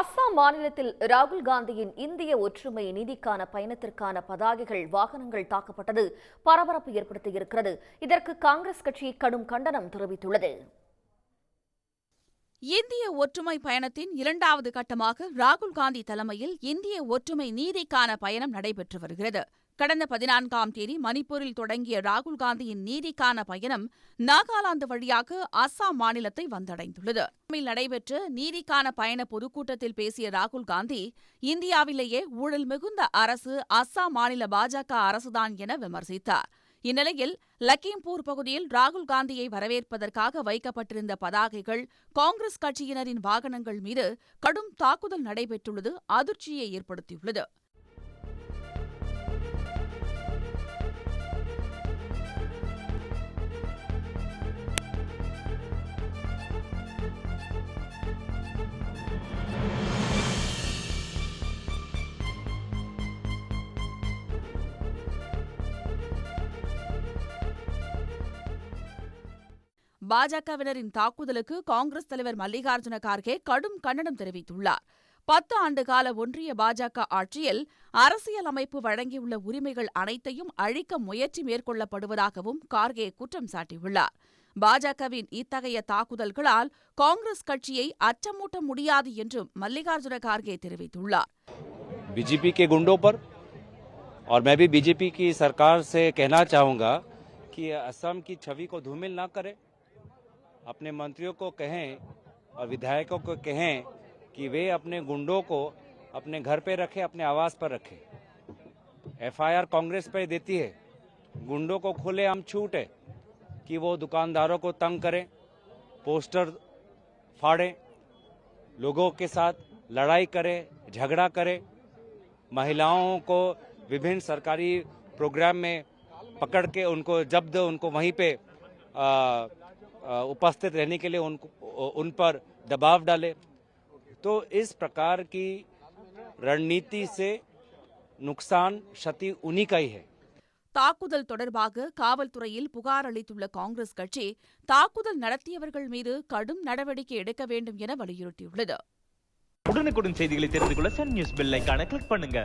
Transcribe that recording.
அஸ்ஸாம் மாநிலத்தில் ராகுல் காந்தியின் இந்திய ஒற்றுமை நீதிக்கான பயணத்திற்கான பதாகைகள் வாகனங்கள் தாக்கப்பட்டது பரபரப்பு ஏற்படுத்தியிருக்கிறது. இதற்கு காங்கிரஸ் கட்சி கடும் கண்டனம் தெரிவித்துள்ளது. இந்திய ஒற்றுமை பயணத்தின் இரண்டாவது கட்டமாக ராகுல் காந்தி தலைமையில் இந்திய ஒற்றுமை நீதிக்கான பயணம் நடைபெற்று வருகிறது. கடந்த பதினான்காம் தேதி மணிப்பூரில் தொடங்கிய ராகுல் காந்தியின் நீதிக்கான பயணம் நாகாலாந்து வழியாக அஸ்ஸாம் மாநிலத்தை வந்தடைந்துள்ளது. அஸ்ஸாமில் நடைபெற்ற நீதிக்கான பயண பொதுக்கூட்டத்தில் பேசிய ராகுல் காந்தி இந்தியாவிலேயே ஊழல் மிகுந்த அரசு அஸ்ஸாம் மாநில பாஜக அரசுதான் என விமர்சித்தார். இந்நிலையில் லக்கீம்பூர் பகுதியில் ராகுல் காந்தியை வரவேற்பதற்காக வைக்கப்பட்டிருந்த பதாகைகள் காங்கிரஸ் கட்சியினரின் வாகனங்கள் மீது கடும் தாக்குதல் நடைபெற்றுள்ளது அதிர்ச்சியை ஏற்படுத்தியுள்ளது. பாஜகவினரின் தாக்குதலுக்கு காங்கிரஸ் தலைவர் மல்லிகார்ஜுன கார்கே கடும் கண்டனம் தெரிவித்துள்ளார் பத்து ஆண்டு கால ஒன்றிய பாஜக ஆட்சியில் அரசியல் அமைப்பு வழங்கியுள்ள உரிமைகள் அனைத்தையும் அழிக்க முயற்சி மேற்கொள்ளப்படுவதாகவும் கார்கே குற்றம் சாட்டியுள்ளார் பாஜகவின் இத்தகைய தாக்குதல்களால் காங்கிரஸ் கட்சியை அச்சமூட்ட முடியாது என்றும் மல்லிகார்ஜுன கார்கே தெரிவித்துள்ளார் बीजेपी के गुंडों पर और मैं भी बीजेपी की सरकार से कहना चाहूंगा कि असम की छवि को धूमिल ना करें अपने मंत्रियों को कहें और विधायकों को कहें कि वे अपने गुंडों को अपने घर पे रखें अपने आवास पर रखें। एफआईआर कांग्रेस पर देती है। गुंडों को खुले आम छूट है कि वो दुकानदारों को तंग करें पोस्टर फाड़ें लोगों के साथ लड़ाई करें झगड़ा करें। महिलाओं को विभिन्न सरकारी प्रोग्राम में पकड़ के उनको जब्त उनको वहीं पे आ, उपस्थित रहने के लिए उनको उन पर दबाव डाले तो इस प्रकार की रणनीति से नुकसान क्षति उन्हीं का ही है தாக்குதல் தொடர்பாக காவல்துறையில் புகார் அளித்துள்ள காங்கிரஸ் கட்சி தாக்குதல் நடத்தியவர்கள் மீது கடும் நடவடிக்கை எடுக்க வேண்டும் என வலியுறுத்தியுள்ளது உடனுக்குடன் செய்திகளை தெரிந்து கொள்ள சன் நியூஸ் பெல் ஐகானை கிளிக் பண்ணுங்க